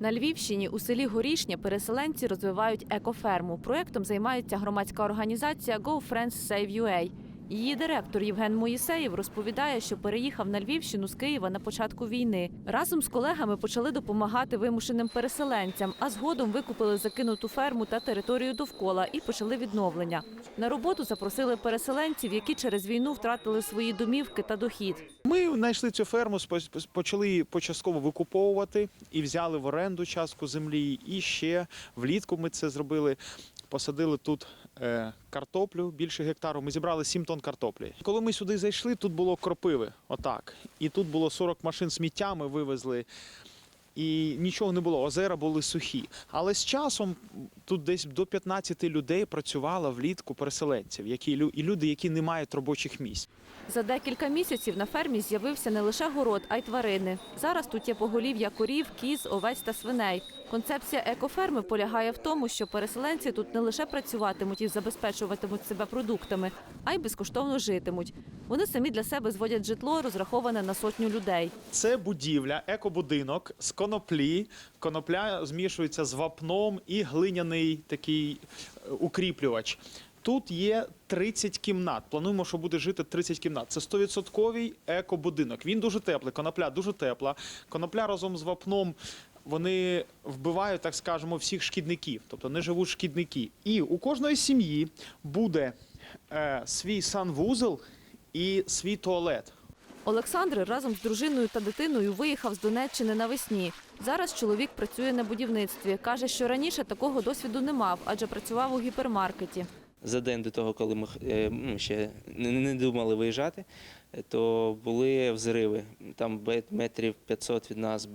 На Львівщині у селі Горішня переселенці розвивають екоферму. Проектом займається громадська організація Go Friends Save UA. Її директор Євген Моїсеєв розповідає, що переїхав на Львівщину з Києва на початку війни. Разом з колегами почали допомагати вимушеним переселенцям, а згодом викупили закинуту ферму та територію довкола і почали відновлення. На роботу запросили переселенців, які через війну втратили свої домівки та дохід. Ми знайшли цю ферму, почали її початково викуповувати і взяли в оренду частку землі. І ще влітку ми це зробили. Посадили тут е, картоплю більше гектару. Ми зібрали 7 тонн картоплі. Коли ми сюди зайшли, тут було кропиви, отак. І тут було 40 машин сміття, ми вивезли. І нічого не було, озера були сухі. Але з часом тут десь до 15 людей працювало влітку переселенців, які і люди, які не мають робочих місць. За декілька місяців на фермі з'явився не лише город, а й тварини. Зараз тут є поголів'я корів, кіз, овець та свиней. Концепція екоферми полягає в тому, що переселенці тут не лише працюватимуть і забезпечуватимуть себе продуктами, а й безкоштовно житимуть. Вони самі для себе зводять житло, розраховане на сотню людей. Це будівля, екобудинок з коноплі. Конопля змішується з вапном і глиняний такий е, укріплювач. Тут є 30 кімнат. Плануємо, що буде жити 30 кімнат. Це 100% екобудинок. Він дуже теплий, конопля дуже тепла. Конопля разом з вапном. Вони вбивають, так скажемо, всіх шкідників, тобто не живуть шкідники. І у кожної сім'ї буде е, свій санвузол і свій туалет. Олександр разом з дружиною та дитиною виїхав з Донеччини навесні. Зараз чоловік працює на будівництві. Каже, що раніше такого досвіду не мав, адже працював у гіпермаркеті. За день до того, коли ми е, ще не, думали виїжджати, то були взриви. Там метрів 500 від нас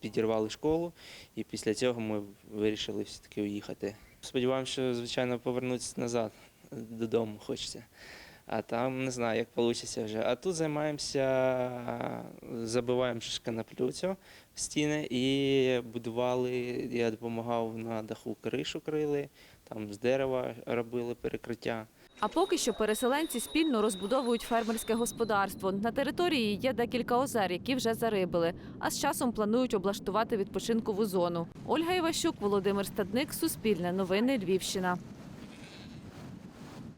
підірвали школу, і після цього ми вирішили все-таки уїхати. Сподіваємося, що, звичайно, повернутися назад е, додому хочеться. А там не знаю, як вийде вже. А тут займаємося, забиваємо шканаплю в стіни і будували. Я допомагав на даху кришу крили, там з дерева робили перекриття. А поки що переселенці спільно розбудовують фермерське господарство. На території є декілька озер, які вже зарибили. А з часом планують облаштувати відпочинкову зону. Ольга Іващук, Володимир Стадник, Суспільне новини Львівщина.